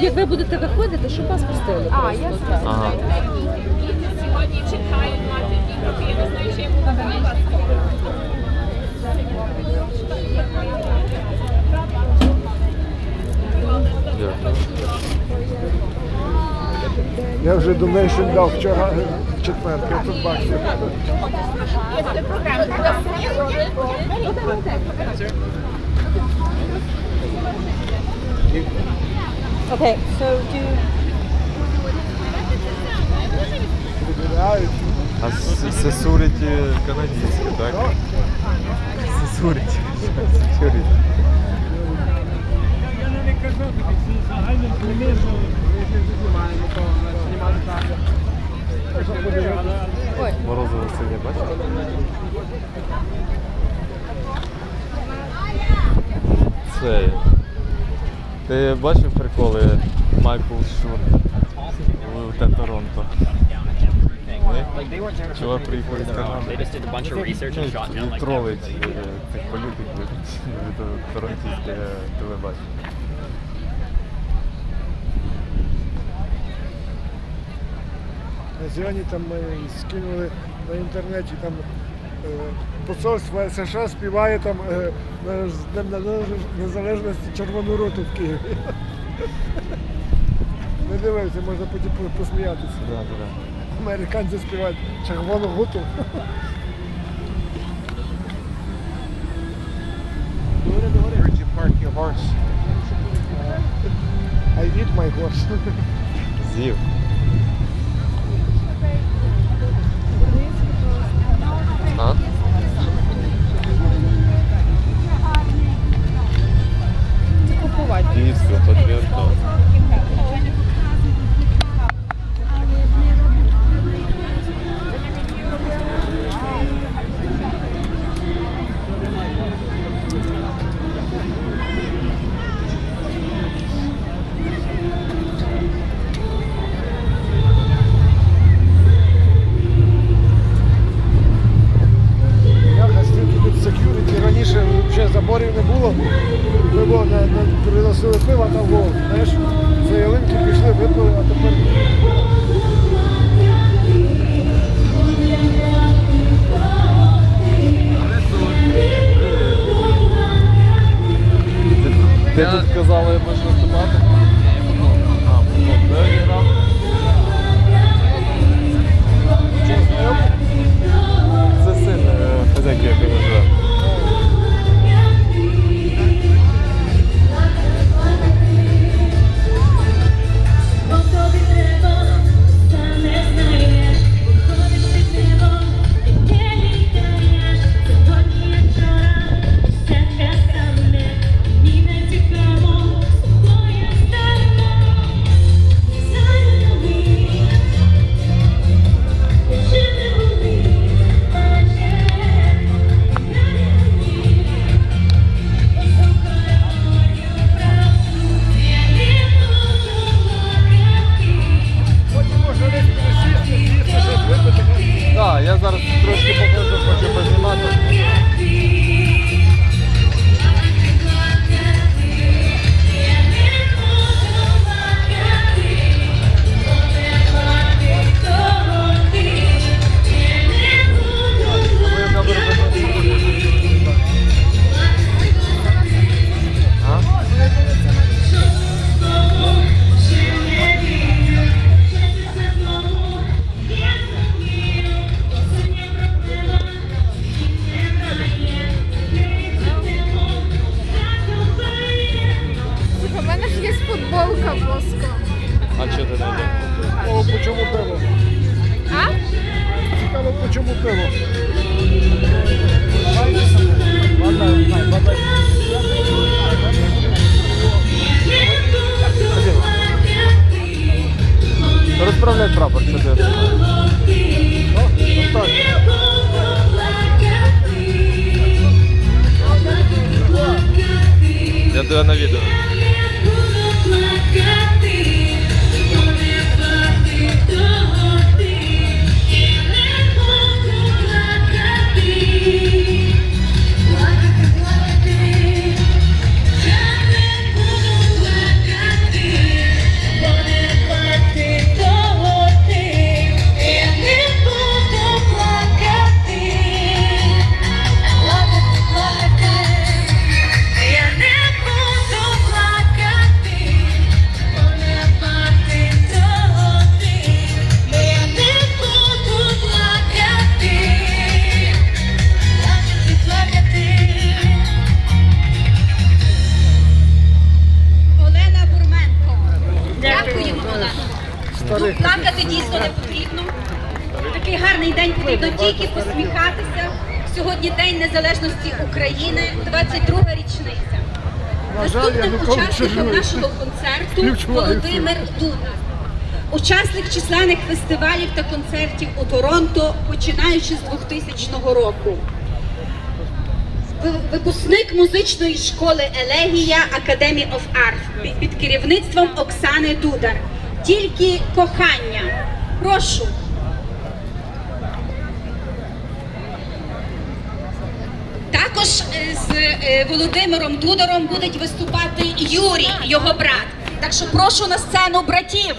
Як ви будете виходити, щоб вас пустили. А, я. Ага. Сьогодні чекають мати діток, я не знаю, чи я буду. Я вже донейшн дав вчора в четвер, 500 баксів. Okay, so do Вибирають. А с- сесуріті канадійські, так? Сесуріті. Сесуріті. Морозиво синє, бачиш? Це. Ти бачив приколи Майкл Шур у Торонто? Чувак приїхав із Канади. down Ну, тролить е, цих політиків від торонтійське телебачення. На Сьогодні там е, скинули на інтернеті там посольство США співає там е, з Днем Незалежності Червону роту в Києві. Не дивився, можна потім посміятися. Да, да. Американці співають червону гуту. Park your horse? I eat my horse. Ти тут казали. Де він грав? Це син е, хазяйки, який живе. По чому пиво? Розправляй прапор, що ти. Ну. Я тебе на відео. Тут плакати дійсно не потрібно. Такий гарний день потрібно тільки посміхатися. Сьогодні День Незалежності України, 22 річниця. Наступним учасником нашого концерту Володимир Дуда. Учасник численних фестивалів та концертів у Торонто, починаючи з 2000 року. Випускник музичної школи Елегія Academy of Art під- під керівництвом Оксани Дудар. Тільки кохання. Прошу. Також е, з е, Володимиром Дударом будуть виступати Юрій, його брат. Так що прошу на сцену братів.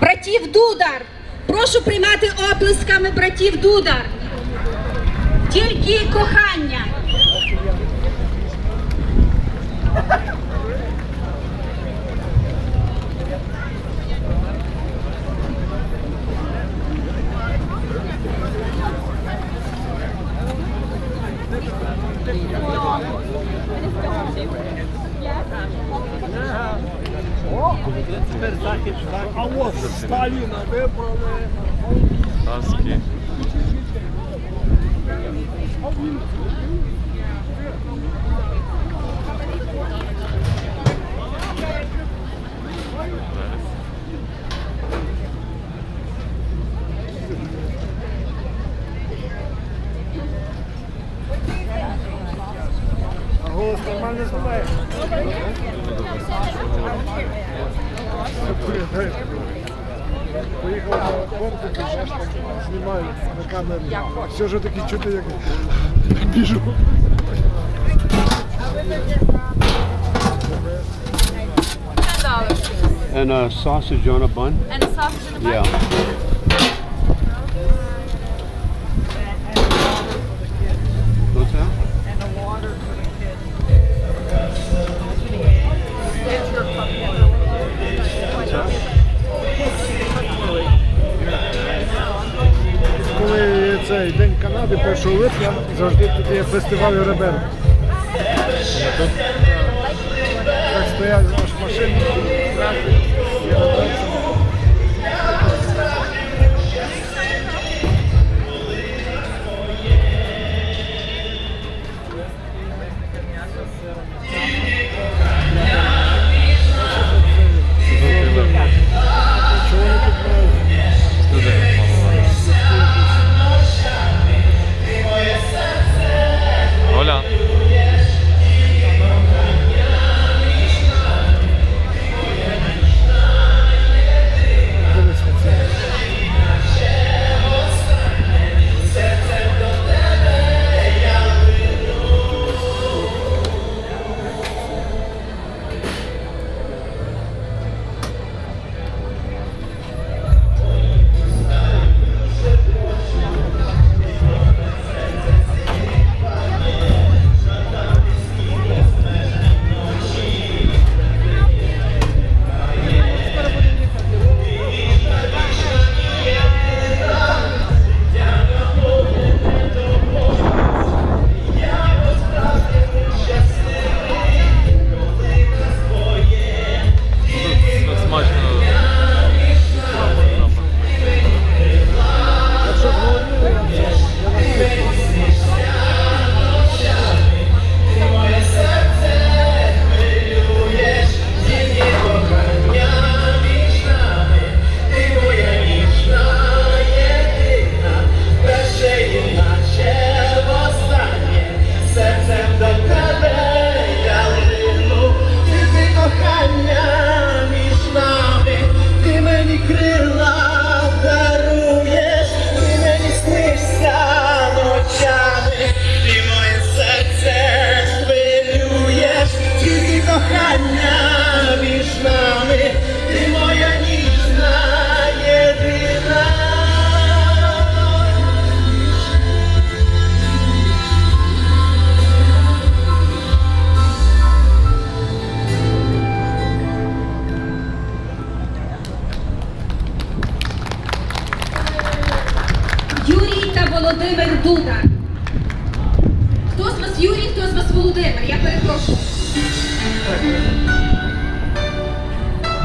Братів Дудар. Прошу приймати оплесками братів Дудар. Тільки кохання. Husky. Hey, hey. Поїхав на конкурс, знаєш, там знімаю на камеру. Все ж таки чути, як біжу. And a sausage on a bun? And a sausage in the Yeah. 1 липня, завжди тут є фестиваль ребер. Так стоять наші машини, Володимир Дуда. Хто з вас Юрій, хто з вас Володимир? Я перепрошую.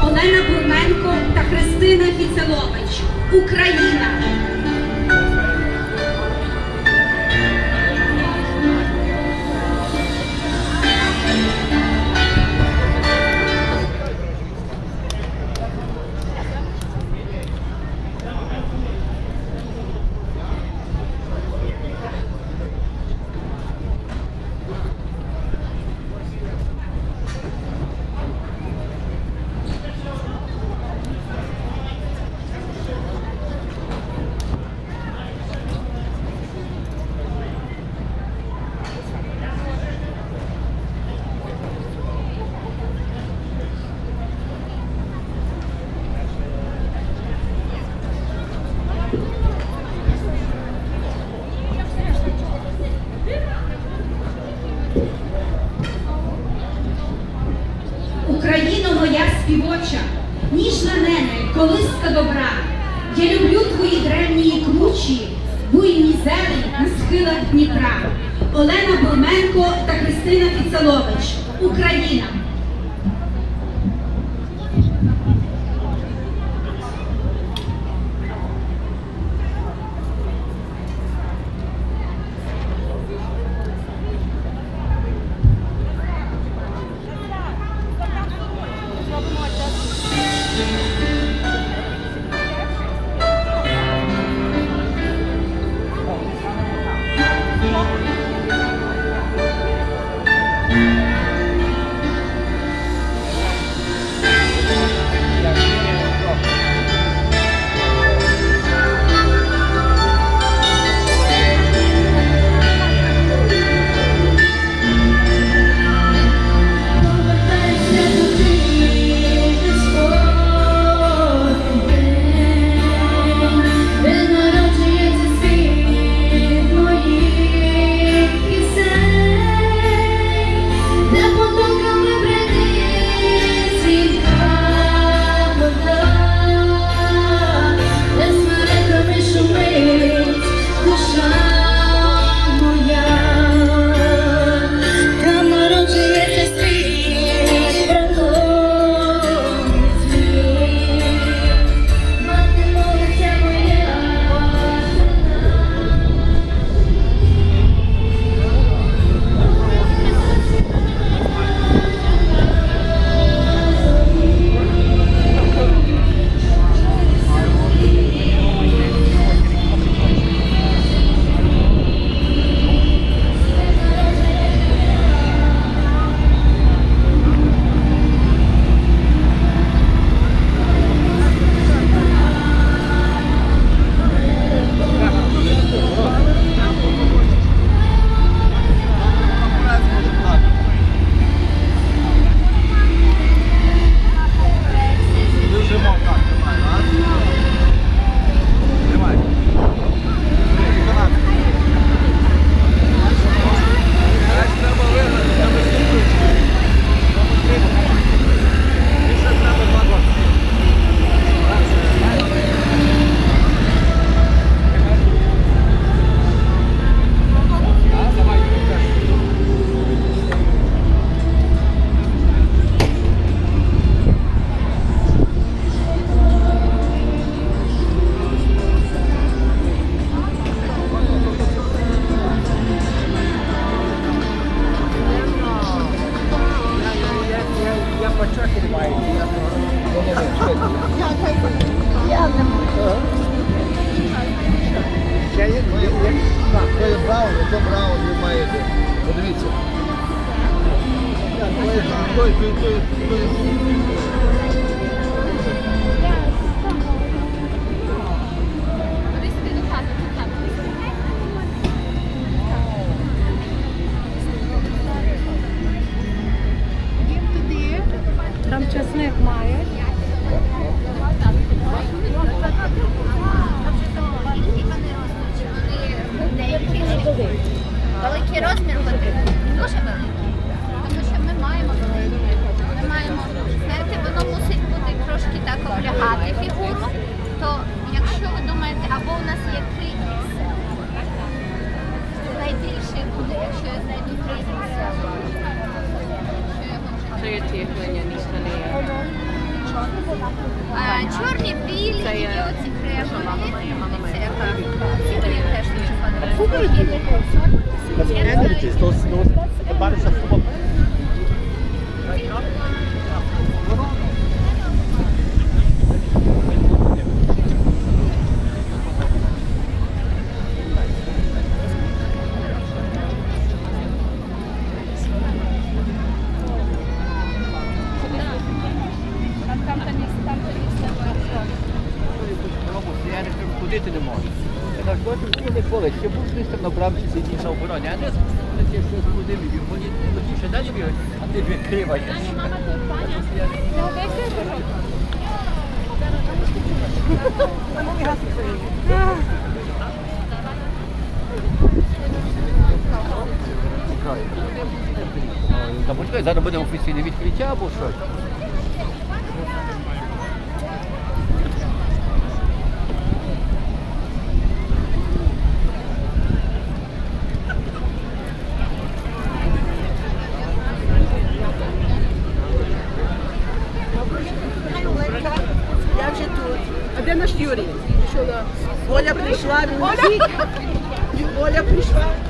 Олена Бурменко та Христина Фіцелович. Україна. Україно моя співоча, ніжна нене, колиска добра. Я люблю твої древні кручі, буйні зелень на схилах Дніпра. Олена Бурменко та Христина Фіцелович. Україна. Там доцю, ну не коли, ще був десь там на брамці сидів на обороні, а не я щось ходив, і мені тоді ще далі бігають, а ти відкриваєш. Та почекай, зараз буде офіційне відкриття або щось.